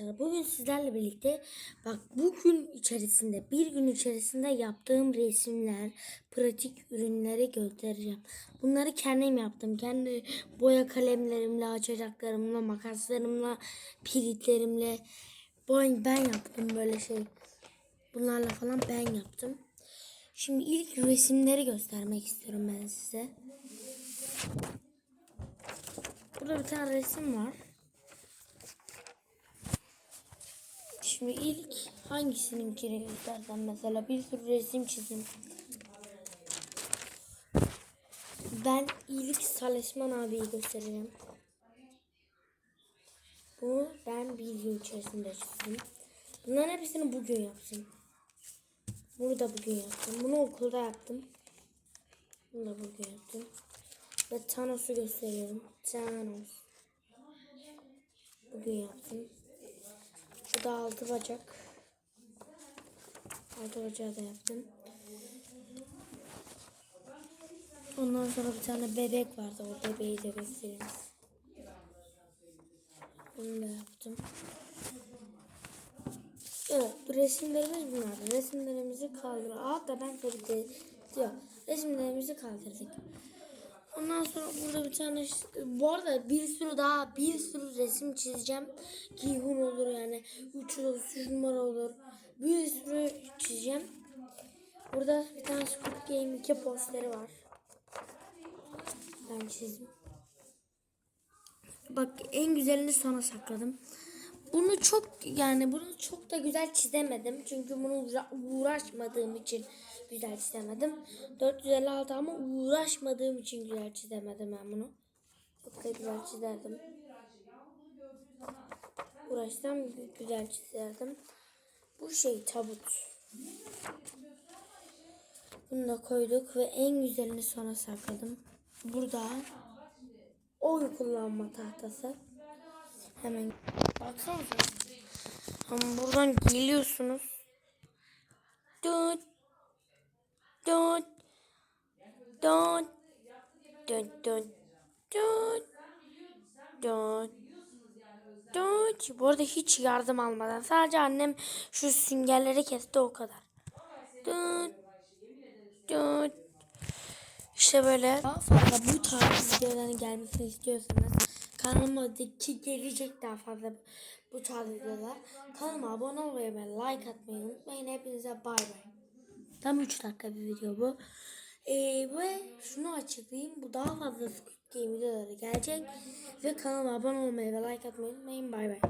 Bugün sizlerle birlikte bak bugün içerisinde bir gün içerisinde yaptığım resimler, pratik ürünleri göstereceğim. Bunları kendim yaptım. Kendi boya kalemlerimle, açacaklarımla, makaslarımla, pilitlerimle boy- ben yaptım böyle şey. Bunlarla falan ben yaptım. Şimdi ilk resimleri göstermek istiyorum ben size. Burada bir tane resim var. Şimdi ilk hangisininkini göstersem mesela bir sürü resim çizim. Ben ilk Salesman abiyi göstereceğim. Bu ben bir yıl içerisinde çizdim. Bunların hepsini bugün yaptım. Bunu da bugün yaptım. Bunu okulda yaptım. Bunu da bugün yaptım. Ve Thanos'u gösteriyorum. Thanos. Bugün yaptım. Bu da altı bacak. Altı bacağı da yaptım. Ondan sonra bir tane bebek vardı. O bebeği de göstereyim. Bunu da yaptım. Evet, bu resimlerimiz bunlar. Resimlerimizi kaldır. Aa da ben tabii de diyor. Resimlerimizi kaldırdık. Ondan sonra burada bir tane bu arada bir sürü daha bir sürü resim çizeceğim. Gihun olur yani. 3 olur, 3 numara olur. Bir sürü çizeceğim. Burada bir tane Squid Game 2 posteri var. Ben çizdim. Bak en güzelini sana sakladım. Bunu çok yani bunu çok da güzel çizemedim. Çünkü bunu uğra- uğraşmadığım için güzel çizemedim. 456 ama uğraşmadığım için güzel çizemedim ben bunu. Çok da güzel çizerdim. Uğraşsam güzel çizerdim. Bu şey tabut. Bunu da koyduk ve en güzelini sona sakladım. Burada oy kullanma tahtası. Hemen baksanıza. Ama buradan geliyorsunuz. Dut. Dut. Dut. Dut dut. Dut. Dut. Dut. Bu arada hiç yardım almadan sadece annem şu süngerleri kesti o kadar. Dut. Dut. İşte böyle daha fazla bu tarz videoların gelmesini istiyorsanız kanalımadaki gelecek daha fazla bu tarz videolar. Kanalıma abone olmayı ve like atmayı unutmayın. Hepinize bay bay. Tam 3 dakika bir video bu. Ee, ve şunu açıklayayım. Bu daha fazla Squid Game videoları gelecek. Ve kanalıma abone olmayı ve like atmayı unutmayın. Bay bay.